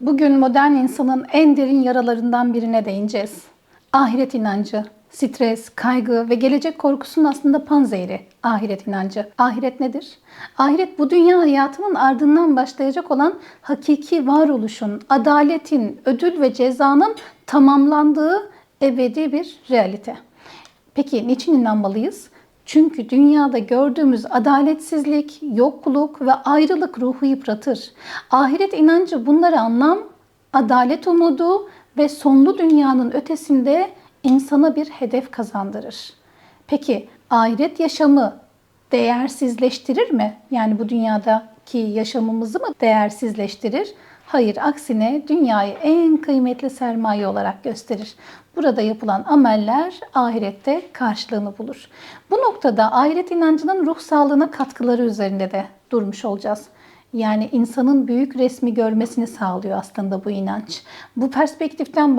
Bugün modern insanın en derin yaralarından birine değineceğiz. Ahiret inancı, stres, kaygı ve gelecek korkusunun aslında panzehri ahiret inancı. Ahiret nedir? Ahiret bu dünya hayatının ardından başlayacak olan hakiki varoluşun, adaletin, ödül ve cezanın tamamlandığı ebedi bir realite. Peki niçin inanmalıyız? Çünkü dünyada gördüğümüz adaletsizlik, yokluk ve ayrılık ruhu yıpratır. Ahiret inancı bunları anlam, adalet umudu ve sonlu dünyanın ötesinde insana bir hedef kazandırır. Peki ahiret yaşamı değersizleştirir mi? Yani bu dünyadaki yaşamımızı mı değersizleştirir? Hayır, aksine dünyayı en kıymetli sermaye olarak gösterir. Burada yapılan ameller ahirette karşılığını bulur. Bu noktada ahiret inancının ruh sağlığına katkıları üzerinde de durmuş olacağız. Yani insanın büyük resmi görmesini sağlıyor aslında bu inanç. Bu perspektiften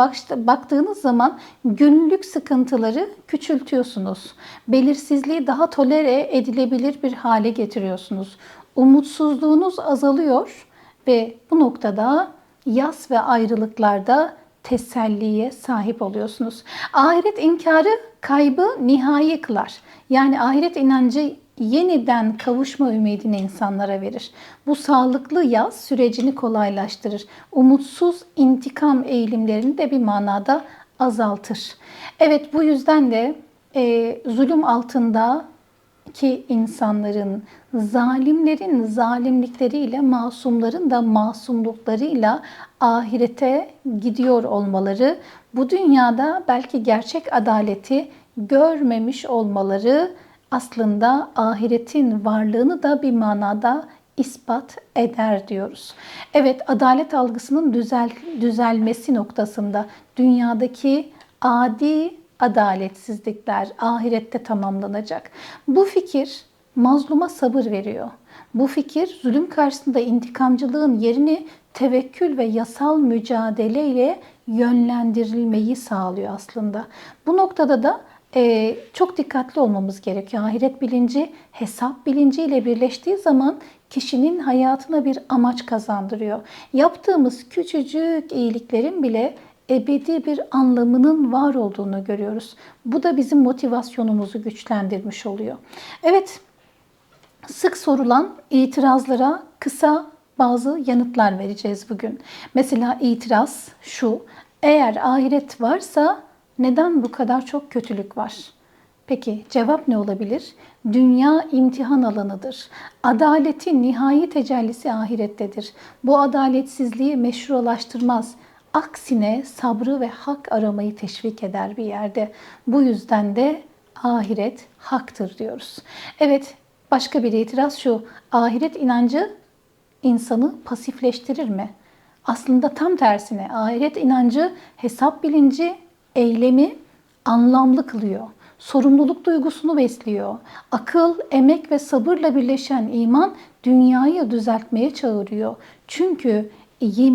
baktığınız zaman günlük sıkıntıları küçültüyorsunuz. Belirsizliği daha tolere edilebilir bir hale getiriyorsunuz. Umutsuzluğunuz azalıyor ve bu noktada yas ve ayrılıklarda teselliye sahip oluyorsunuz. Ahiret inkarı kaybı nihai kılar. Yani ahiret inancı yeniden kavuşma ümidini insanlara verir. Bu sağlıklı yaz sürecini kolaylaştırır. Umutsuz intikam eğilimlerini de bir manada azaltır. Evet bu yüzden de e, zulüm altında ki insanların, zalimlerin zalimlikleriyle, masumların da masumluklarıyla ahirete gidiyor olmaları, bu dünyada belki gerçek adaleti görmemiş olmaları aslında ahiretin varlığını da bir manada ispat eder diyoruz. Evet adalet algısının düzel, düzelmesi noktasında dünyadaki adi adaletsizlikler ahirette tamamlanacak. Bu fikir mazluma sabır veriyor. Bu fikir zulüm karşısında intikamcılığın yerini tevekkül ve yasal mücadeleyle yönlendirilmeyi sağlıyor aslında. Bu noktada da e, çok dikkatli olmamız gerekiyor. Ahiret bilinci hesap bilinciyle birleştiği zaman kişinin hayatına bir amaç kazandırıyor. Yaptığımız küçücük iyiliklerin bile ebedi bir anlamının var olduğunu görüyoruz. Bu da bizim motivasyonumuzu güçlendirmiş oluyor. Evet, sık sorulan itirazlara kısa bazı yanıtlar vereceğiz bugün. Mesela itiraz şu, eğer ahiret varsa neden bu kadar çok kötülük var? Peki cevap ne olabilir? Dünya imtihan alanıdır. Adaletin nihai tecellisi ahirettedir. Bu adaletsizliği meşrulaştırmaz. Aksine sabrı ve hak aramayı teşvik eder bir yerde. Bu yüzden de ahiret haktır diyoruz. Evet, başka bir itiraz şu. Ahiret inancı insanı pasifleştirir mi? Aslında tam tersine ahiret inancı hesap bilinci eylemi anlamlı kılıyor. Sorumluluk duygusunu besliyor. Akıl, emek ve sabırla birleşen iman dünyayı düzeltmeye çağırıyor. Çünkü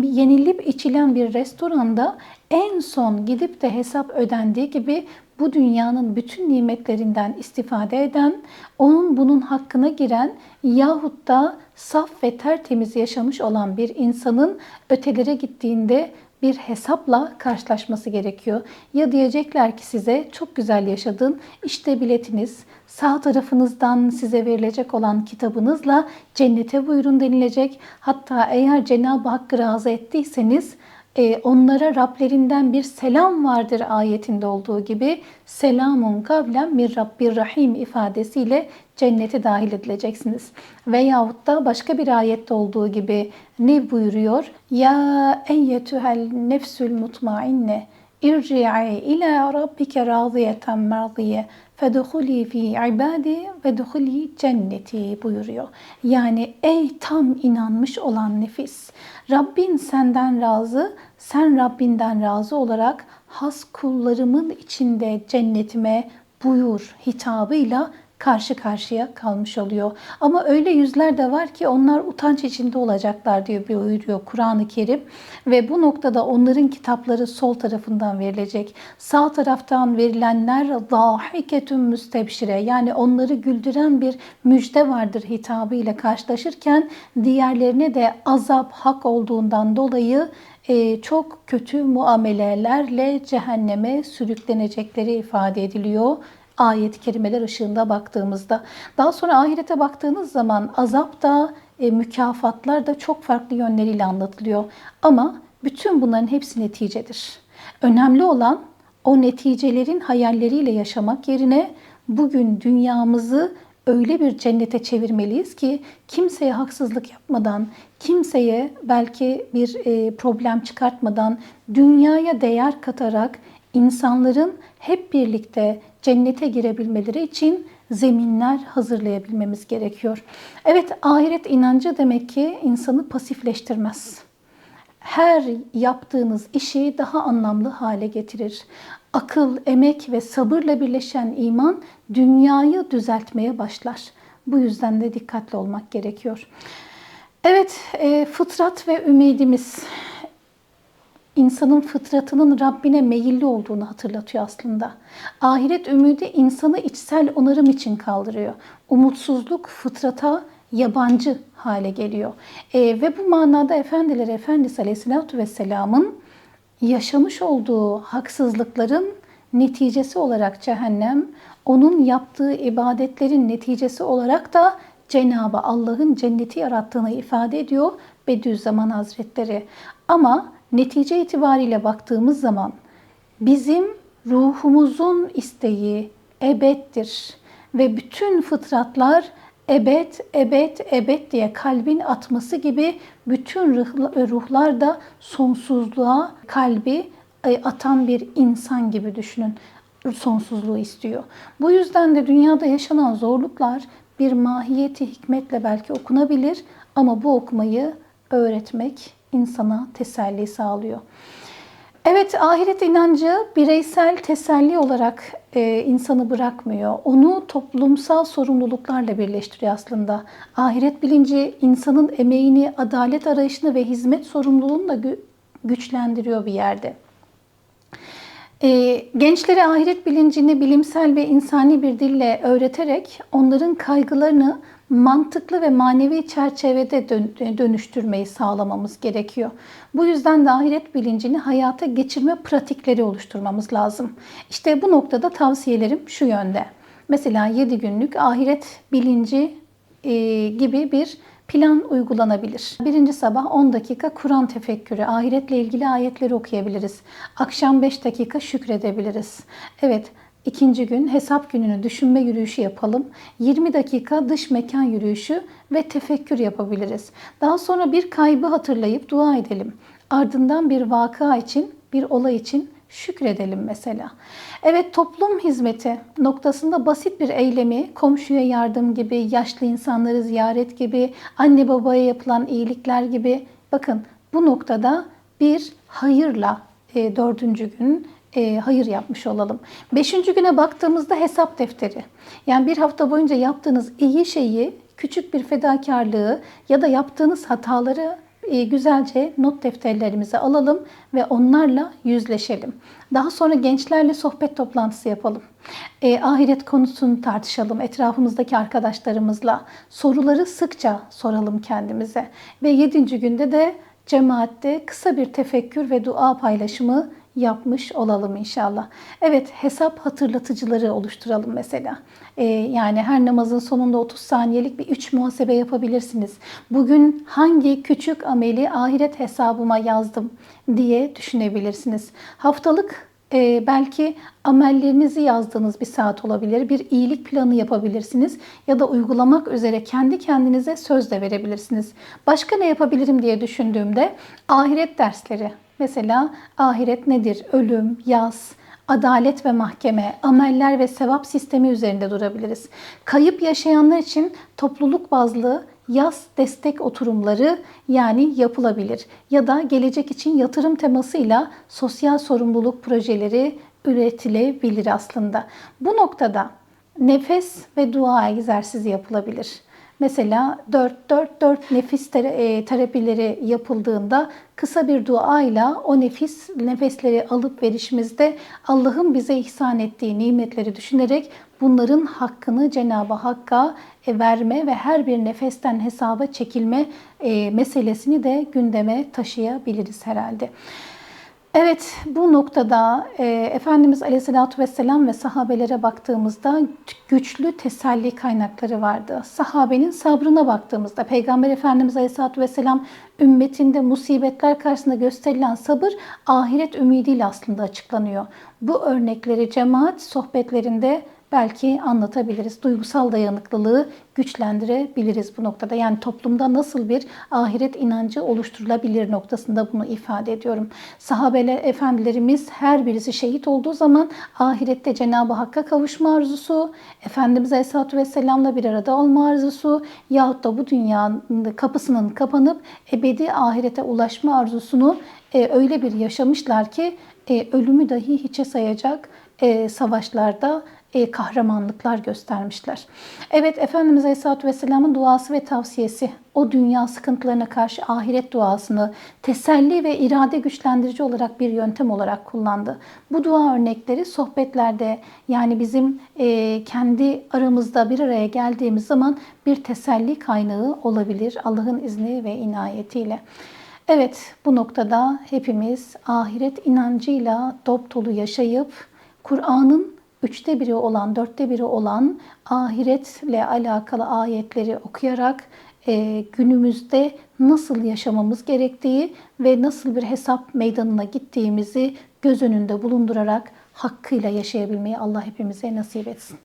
yenilip içilen bir restoranda en son gidip de hesap ödendiği gibi bu dünyanın bütün nimetlerinden istifade eden, onun bunun hakkına giren yahut da saf ve tertemiz yaşamış olan bir insanın ötelere gittiğinde bir hesapla karşılaşması gerekiyor. Ya diyecekler ki size çok güzel yaşadın, işte biletiniz, sağ tarafınızdan size verilecek olan kitabınızla cennete buyurun denilecek. Hatta eğer Cenab-ı Hakk'ı razı ettiyseniz e, onlara Rablerinden bir selam vardır ayetinde olduğu gibi selamun kavlen mir Rabbir Rahim ifadesiyle cennete dahil edileceksiniz. Veyahut da başka bir ayette olduğu gibi ne buyuruyor? Ya eyyetühel nefsül mutmainne irci'i ila rabbike radiyeten merdiye fedhuli fi ibadi ve dhuli cenneti buyuruyor. Yani ey tam inanmış olan nefis, Rabbin senden razı, sen Rabbinden razı olarak has kullarımın içinde cennetime buyur hitabıyla karşı karşıya kalmış oluyor. Ama öyle yüzler de var ki onlar utanç içinde olacaklar diyor buyuruyor Kur'an-ı Kerim. Ve bu noktada onların kitapları sol tarafından verilecek. Sağ taraftan verilenler dâhiketün müstebşire yani onları güldüren bir müjde vardır hitabı ile karşılaşırken diğerlerine de azap hak olduğundan dolayı e, çok kötü muamelelerle cehenneme sürüklenecekleri ifade ediliyor ayet-i kerimeler ışığında baktığımızda. Daha sonra ahirete baktığınız zaman azap da e, mükafatlar da çok farklı yönleriyle anlatılıyor. Ama bütün bunların hepsi neticedir. Önemli olan o neticelerin hayalleriyle yaşamak yerine bugün dünyamızı öyle bir cennete çevirmeliyiz ki kimseye haksızlık yapmadan, kimseye belki bir e, problem çıkartmadan, dünyaya değer katarak insanların hep birlikte cennete girebilmeleri için zeminler hazırlayabilmemiz gerekiyor. Evet ahiret inancı demek ki insanı pasifleştirmez. Her yaptığınız işi daha anlamlı hale getirir. Akıl, emek ve sabırla birleşen iman dünyayı düzeltmeye başlar. Bu yüzden de dikkatli olmak gerekiyor. Evet, e, fıtrat ve ümidimiz insanın fıtratının Rabbine meyilli olduğunu hatırlatıyor aslında. Ahiret ümidi insanı içsel onarım için kaldırıyor. Umutsuzluk fıtrata yabancı hale geliyor. E, ve bu manada Efendiler Efendisi Aleyhisselatü Vesselam'ın yaşamış olduğu haksızlıkların neticesi olarak cehennem, onun yaptığı ibadetlerin neticesi olarak da Cenabı Allah'ın cenneti yarattığını ifade ediyor Bediüzzaman Hazretleri. Ama netice itibariyle baktığımız zaman bizim ruhumuzun isteği ebettir ve bütün fıtratlar ebed, ebed, ebed diye kalbin atması gibi bütün ruhlar da sonsuzluğa kalbi e, atan bir insan gibi düşünün. Sonsuzluğu istiyor. Bu yüzden de dünyada yaşanan zorluklar bir mahiyeti hikmetle belki okunabilir ama bu okumayı öğretmek insana teselli sağlıyor. Evet ahiret inancı bireysel teselli olarak e, insanı bırakmıyor. Onu toplumsal sorumluluklarla birleştiriyor aslında. Ahiret bilinci insanın emeğini, adalet arayışını ve hizmet sorumluluğunu da gü- güçlendiriyor bir yerde. E, gençlere ahiret bilincini bilimsel ve insani bir dille öğreterek onların kaygılarını mantıklı ve manevi çerçevede dönüştürmeyi sağlamamız gerekiyor. Bu yüzden de ahiret bilincini hayata geçirme pratikleri oluşturmamız lazım. İşte bu noktada tavsiyelerim şu yönde. Mesela 7 günlük ahiret bilinci e, gibi bir plan uygulanabilir. Birinci sabah 10 dakika Kur'an tefekkürü, ahiretle ilgili ayetleri okuyabiliriz. Akşam 5 dakika şükredebiliriz. Evet, İkinci gün hesap gününü düşünme yürüyüşü yapalım. 20 dakika dış mekan yürüyüşü ve tefekkür yapabiliriz. Daha sonra bir kaybı hatırlayıp dua edelim. Ardından bir vaka için, bir olay için şükredelim mesela. Evet toplum hizmeti noktasında basit bir eylemi, komşuya yardım gibi, yaşlı insanları ziyaret gibi, anne babaya yapılan iyilikler gibi bakın bu noktada bir hayırla e, dördüncü gün e, hayır yapmış olalım. Beşinci güne baktığımızda hesap defteri. Yani bir hafta boyunca yaptığınız iyi şeyi, küçük bir fedakarlığı ya da yaptığınız hataları güzelce not defterlerimize alalım ve onlarla yüzleşelim. Daha sonra gençlerle sohbet toplantısı yapalım. E, ahiret konusunu tartışalım etrafımızdaki arkadaşlarımızla. Soruları sıkça soralım kendimize. Ve yedinci günde de cemaatte kısa bir tefekkür ve dua paylaşımı yapmış olalım inşallah. Evet hesap hatırlatıcıları oluşturalım mesela. Ee, yani her namazın sonunda 30 saniyelik bir 3 muhasebe yapabilirsiniz. Bugün hangi küçük ameli ahiret hesabıma yazdım diye düşünebilirsiniz. Haftalık e, belki amellerinizi yazdığınız bir saat olabilir. Bir iyilik planı yapabilirsiniz ya da uygulamak üzere kendi kendinize söz de verebilirsiniz. Başka ne yapabilirim diye düşündüğümde ahiret dersleri Mesela ahiret nedir? Ölüm, yaz, adalet ve mahkeme, ameller ve sevap sistemi üzerinde durabiliriz. Kayıp yaşayanlar için topluluk bazlı yaz destek oturumları yani yapılabilir. Ya da gelecek için yatırım temasıyla sosyal sorumluluk projeleri üretilebilir aslında. Bu noktada nefes ve dua egzersizi yapılabilir. Mesela 4-4-4 nefis e, terapileri yapıldığında kısa bir duayla o nefis nefesleri alıp verişimizde Allah'ın bize ihsan ettiği nimetleri düşünerek bunların hakkını Cenab-ı Hakk'a e, verme ve her bir nefesten hesaba çekilme e, meselesini de gündeme taşıyabiliriz herhalde. Evet bu noktada e, Efendimiz Aleyhisselatü Vesselam ve sahabelere baktığımızda güçlü teselli kaynakları vardı. Sahabenin sabrına baktığımızda Peygamber Efendimiz Aleyhisselatü Vesselam ümmetinde musibetler karşısında gösterilen sabır ahiret ümidiyle aslında açıklanıyor. Bu örnekleri cemaat sohbetlerinde belki anlatabiliriz. Duygusal dayanıklılığı güçlendirebiliriz bu noktada. Yani toplumda nasıl bir ahiret inancı oluşturulabilir noktasında bunu ifade ediyorum. Sahabeler efendilerimiz her birisi şehit olduğu zaman ahirette Cenab-ı Hakk'a kavuşma arzusu, Efendimiz Aleyhisselatü Vesselam'la bir arada olma arzusu yahut da bu dünyanın kapısının kapanıp ebedi ahirete ulaşma arzusunu e, öyle bir yaşamışlar ki e, ölümü dahi hiçe sayacak e, savaşlarda e, kahramanlıklar göstermişler. Evet Efendimiz Aleyhisselatü Vesselam'ın duası ve tavsiyesi o dünya sıkıntılarına karşı ahiret duasını teselli ve irade güçlendirici olarak bir yöntem olarak kullandı. Bu dua örnekleri sohbetlerde yani bizim e, kendi aramızda bir araya geldiğimiz zaman bir teselli kaynağı olabilir Allah'ın izni ve inayetiyle. Evet bu noktada hepimiz ahiret inancıyla dop dolu yaşayıp Kur'an'ın üçte biri olan, dörtte biri olan ahiretle alakalı ayetleri okuyarak e, günümüzde nasıl yaşamamız gerektiği ve nasıl bir hesap meydanına gittiğimizi göz önünde bulundurarak hakkıyla yaşayabilmeyi Allah hepimize nasip etsin.